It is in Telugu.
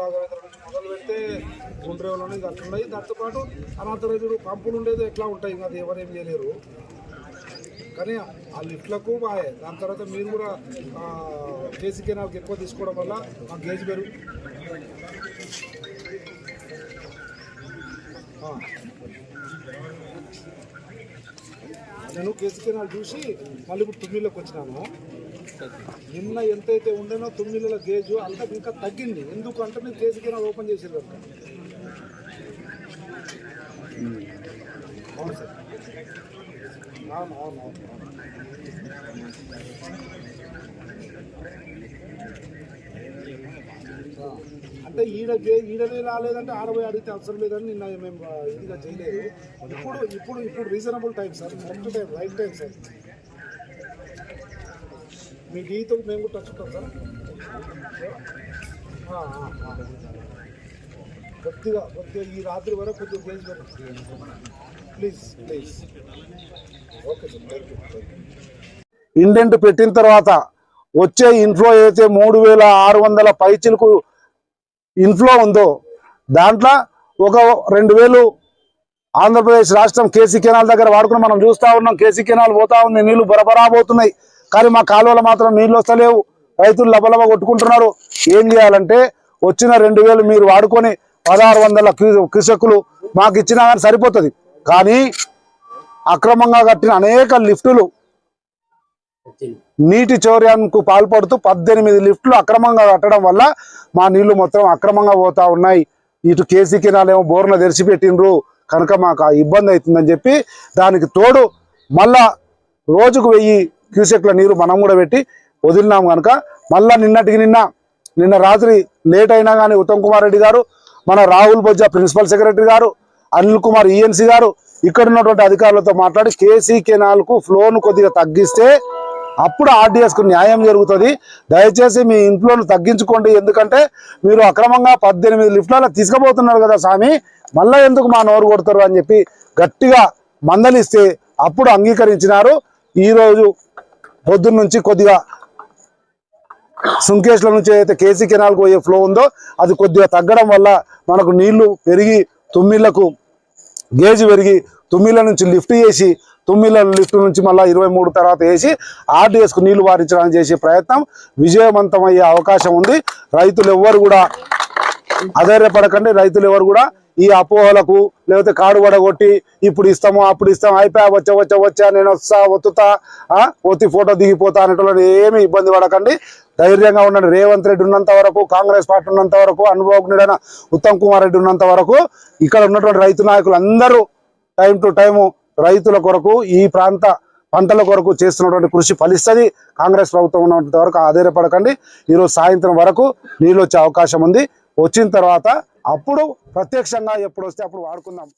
రాఘవేంద్ర నుంచి మొదలు పెడితే గుండ్రేవులోనే ఇది అట్లున్నాయి దాంతోపాటు అనాథరైతుడు పంపులు ఉండేది ఎట్లా ఉంటాయి? ఇంకా అది ఎవరేం చేయలేరు. కానీ ఆ లిఫ్ట్లకు బాయ్ దాని తర్వాత మీరు కూడా కేసీ కెనాల్కి ఎక్కువ తీసుకోవడం వల్ల మా గేజ్ పెరుగు నేను కేసీ కెనాల్ చూసి మళ్ళీ ఇప్పుడు తుమ్మిలోకి వచ్చినాను. నిన్న ఎంతైతే ఉండేనో తొమ్మిదిల గేజు అంతా ఇంకా తగ్గింది. ఎందుకు అంటే నేను కేసీ కెనాల్ ఓపెన్ చేసారు కనుక. అవును సార్. అవును అవును అవును అంటే ఈడ ఈడనే రాలేదంటే ఆడపోయి అడిగితే అవసరం లేదని నిన్న మేము ఇదిగా చేయలేదు. ఇప్పుడు ఇప్పుడు ఇప్పుడు reasonable time sir. Correct time right time sir. మీ డీతో మేము కూడా టచ్ ఉంటాం సార్. కొద్దిగా కొద్దిగా ఈ రాత్రి వరకు కొద్దిగా change please please okay sir thank you thank you indent పెట్టిన తర్వాత వచ్చే ఇన్ఫ్లో అయితే మూడు వేల ఆరు వందల పైచిలకు ఇన్ఫ్లో ఉందో దాంట్లో ఒక రెండు వేలు ఆంధ్రప్రదేశ్ రాష్ట్రం కేసీ కెనాల్ దగ్గర వాడుకుని మనం చూస్తూ ఉన్నాం. కేసీ కెనాల్ పోతా ఉంది నీళ్ళు బరబరా పోతున్నాయి. కానీ మా కాలువలో మాత్రం నీళ్ళు వస్తలేవు. రైతులు లబలబ కొట్టుకుంటున్నారు. ఏం చేయాలంటే వచ్చిన రెండు వేలు మీరు వాడుకొని పదహారు వందల కృషకులు మాకు ఇచ్చినా కానీ సరిపోతుంది. కానీ అక్రమంగా కట్టిన అనేక లిఫ్టులు నీటి చౌర్యానికి పాల్పడుతూ పద్దెనిమిది లిఫ్ట్లు అక్రమంగా కట్టడం వల్ల మా నీళ్ళు మొత్తం అక్రమంగా పోతా ఉన్నాయి. ఇటు కేసీ కినాలేమో ఏమో తెరిచిపెట్టినరు కనుక మాకు ఇబ్బంది అవుతుందని చెప్పి దానికి తోడు మళ్ళా రోజుకు వెయ్యి క్యూసెక్ల నీరు మనం కూడా పెట్టి వదిలినాం కనుక మళ్ళా నిన్నటికి నిన్న నిన్న రాత్రి లేట్ అయినా కానీ ఉత్తమ్ కుమార్ రెడ్డి గారు మన రాహుల్ బొజ్జా ప్రిన్సిపల్ సెక్రటరీ గారు అనిల్ కుమార్ ఈఎన్సీ గారు ఇక్కడ ఉన్నటువంటి అధికారులతో మాట్లాడి కేసీ కెనాల్కు ఫ్లోను కొద్దిగా తగ్గిస్తే అప్పుడు ఆర్డీఎస్కు న్యాయం జరుగుతుంది. దయచేసి మీ ఇంట్లోను తగ్గించుకోండి. ఎందుకంటే మీరు అక్రమంగా పద్దెనిమిది లిఫ్ట్లలో తీసుకుపోతున్నారు కదా స్వామి మళ్ళీ ఎందుకు మా నోరు కొడతారు అని చెప్పి గట్టిగా మందలిస్తే అప్పుడు అంగీకరించినారు. ఈరోజు పొద్దున్న నుంచి కొద్దిగా సుంకేష్ల నుంచి అయితే కేసీ కెనాల్కి పోయే ఫ్లో ఉందో అది కొద్దిగా తగ్గడం వల్ల మనకు నీళ్ళు పెరిగి తుమ్మిళ్ళకు గేజ్ పెరిగి తుమ్మిళ్ళ నుంచి లిఫ్ట్ చేసి తుమ్మిళ్ళ లిఫ్ట్ నుంచి మళ్ళీ ఇరవై మూడు తర్వాత వేసి ఆర్డీఎస్కు నీళ్ళు వారించడానికి చేసే ప్రయత్నం విజయవంతమయ్యే అవకాశం ఉంది. రైతులు ఎవ్వరు కూడా అధైర్యపడకండి. రైతులు ఎవరు కూడా ఈ అపోహలకు లేకపోతే కాడు పడగొట్టి ఇప్పుడు ఇస్తాము అప్పుడు ఇస్తాము అయిపోయా వచ్చా వచ్చా వచ్చా నేను వస్తా ఒత్తుతా ఒత్తి ఫోటో దిగిపోతా అనేటువంటి ఏమి ఇబ్బంది పడకండి. ధైర్యంగా ఉండండి. రేవంత్ రెడ్డి ఉన్నంత వరకు కాంగ్రెస్ పార్టీ ఉన్నంత వరకు అనుభవజ్ఞుడైన ఉత్తమ్ కుమార్ రెడ్డి ఉన్నంత వరకు ఇక్కడ ఉన్నటువంటి రైతు నాయకులు అందరూ టైం టు టైము రైతుల కొరకు ఈ ప్రాంత పంటల కొరకు చేస్తున్నటువంటి కృషి ఫలిస్తుంది. కాంగ్రెస్ ప్రభుత్వం ఉన్నంత వరకు ఆధారపడకండి ఈరోజు సాయంత్రం వరకు నీళ్ళు వచ్చే అవకాశం ఉంది. వచ్చిన తర్వాత అప్పుడు ప్రత్యక్షంగా ఎప్పుడు వస్తే అప్పుడు వాడుకుందాం.